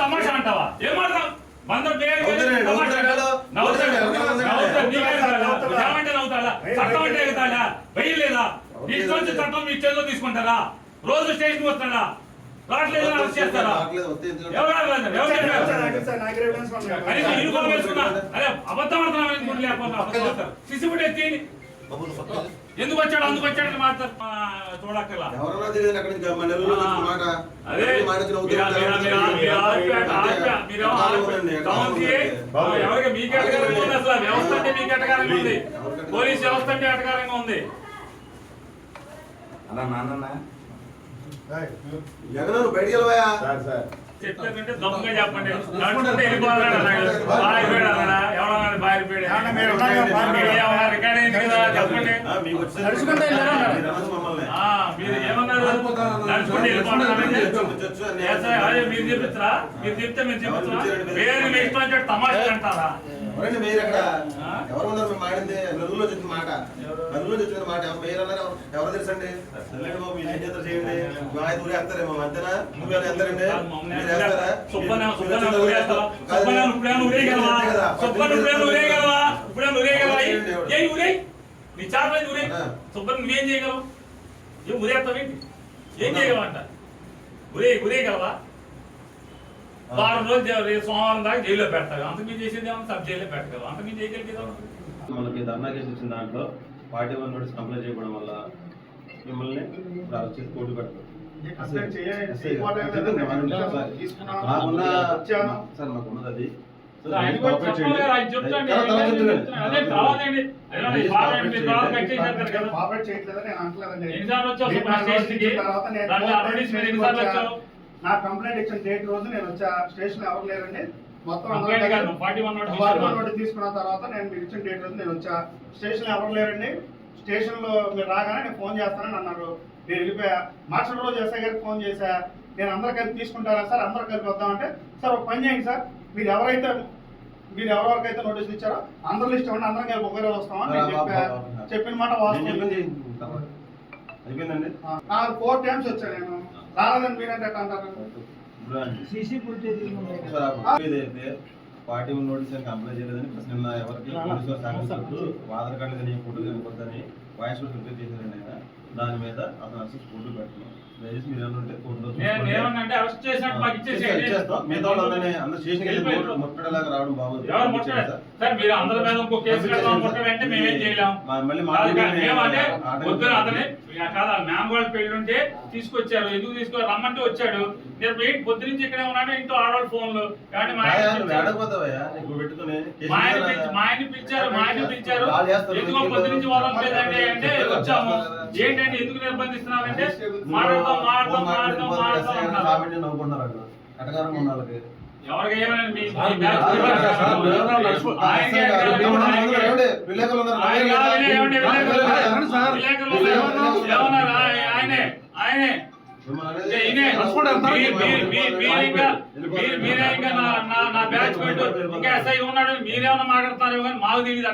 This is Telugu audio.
తమాషా అంటావా? ఏం పేరు. నవ్వుతాడు. నవ్వుతాడు? చట్టం అంటే ఎగుతాడా వేయలేదా తీసుకొచ్చి చట్టం మీ చేతిలో తీసుకుంటారా? రోజు స్టేషన్ వస్తాడా? రావట్లేదు అరెస్ట్ చేస్తారా? ఎవరు? ఎవరు అబద్ధం అనుకుంటే లేకపోతే సిసిబుడ్ ఎత్తి. ఎందుకు వచ్చాడు? అందుకు వచ్చాడు మాట్లాడు. ఆ, ఎవరికి? మీకు ఎటకారంగా ఉంది అసలు. వ్యవస్థ అంటే మీకు ఎటకారంగా ఉంది. పోలీస్ వ్యవస్థ అంటే ఎటకారంగా ఉంది. అలా నాన్న జగన్ బయటికి వెళ్ళవా సార్ సార్. చెప్పేదంటే దమ్ముగా చెప్పండి నడుచుకుంటే వెళ్ళిపోవాలన్నాడు అన్నాడు. బారిపోయాడు అన్నాడా? ఎవడన్నాడు బారిపోయాడు? చెప్పండి నడుచుకుంటూ వెళ్ళారా? అదే మీరు చెప్పించరా? మీరు చెప్తే మీరు చెప్తున్నా వేరే మీ ఇష్టం తమాషా అంటారా? ఎవరండి మీరు ఎక్కడ ఆ? ఎవరు ఉన్నారు మేము మాడింది? నెల్లూరులో చెప్పిన మాట. నెల్లూరులో చెప్పిన మాట. ఎవరు మీరు అన్నారు? ఎవరు- తెలుసండి? సర్లేండి బాబు మీరు ఏం చేస్తారు చేయండి? మా ఐదు ఊరు వేస్తారేమో అంతేనా? నువ్వు ఎలా వేస్తారండి? మీరు వేస్తారా. నీ. సుబ్బన్న నువ్వేం చేయగలవు? ఏం ఊరేస్తావేంటి ఏం చేయగలవంట ఊరే ఊరేయగలవా వారం రోజులు రేపు సోమవారం దాకా జైల్లో అంత మీరు చేసేది ఏమన్నా సబ్ జైల్లో పెట్టగలవు అంత మీరు చేయగలిగేదా మనకి ధర్నా కేసు వచ్చిన దాంట్లో పార్టీ వన్ నోటీస్ కంప్లైంట్ చేయడం వల్ల మిమ్మల్ని అరెస్ట్ చేసి కోర్టు పెడతారు. సార్. మాకున్న. సార్ మాకున్నది నా కంప్లైంట్ ఇచ్చిన డేట్ రోజు నేను వచ్చా? స్టేషన్ ఎవరు లేరండి? మొత్తం అందరూ కంప్లైంట్ కాదు, 41 నోటీస్ ఫార్టీ వన్ ఇచ్చాను. నోటీస్ తీసుకున్న తర్వాత నేను మీరు ఇచ్చిన డేట్ రోజు నేను వచ్చా? స్టేషన్ ఎవరు లేరండి? స్టేషన్లో మీరు రాగానే నేను ఫోన్ చేస్తానని అన్నారు. నేను వెళ్ళిపోయా. మార్షల్ రోజు ఎస్ఐ గారికి ఫోన్ చేశా. నేను అందరు కలిపి తీసుకుంటారా? సార్ అందరు కలిపి వద్దామంటే సార్ ఒక పని చేయండి సార్. మీరు ఎవరైతే మీరు ఎవరెవరికైతే నోటీస్ ఇచ్చారో అందరి లిస్ట్ ఇవ్వండి అందరం కలిపి ఒకరే వస్తామని నేను చెప్పా చెప్పిన మాట వాస్తవం. అయిపోయిందండి? నాకు ఫోర్ టైమ్స్ వచ్చా నేను. రాలేదని మీరంటే ఎట్లా అంటారు? పార్టీ నోటీస్ అని కంప్లైంట్ చేయలేదని ప్లస్ నిన్న ఎవరికి పోలీసు వారు ఆధార్ కార్డు కానీ ఫోటో కనుకొద్దని వాయిస్ కూడా ప్రిపేర్ చేశారండి ఆయన. దాని మీద అతను అసలు ఫోటో పెట్టడం దయచేసి మీరు కోర్టులో. మిగతా వాళ్ళందరినీ అందరూ ముట్టడలాగా రావడం బాగోదు. మళ్ళీ మాట్లాడి కాదు మ్యామ్ కూడా పెళ్ళి ఉంటే తీసుకొచ్చారు. ఎందుకు తీసుకో? రమ్మంటే వచ్చాడు. నేను ఏంటి పొద్దు నుంచి ఇక్కడే ఉన్నాడు ఇంట్లో ఆడవాళ్ళు ఫోన్లు. కానీ మా ఆయన మా ఆయన పిలిచారు మా ఆయన పిలిచారు. ఎందుకో పొద్దు నుంచి వదలట్లేదండి అంటే వచ్చాము. ఏంటంటే ఎందుకు నిర్బంధిస్తున్నారంటే మాట్లాడతాం మాట్లాడతాం మాట్లాడతాం మాట్లాడతాం కాబట్టి నవ్వుకున్నారు సార్. ఆయన ఆయనే. మీరు ఇంకా నా బ్యాచ్ పెట్టు ఇంకా ఎస్ఐ ఉన్నాడు మీరేమన్నా మాట్లాడుతున్నారు కానీ మాకు తెలియదు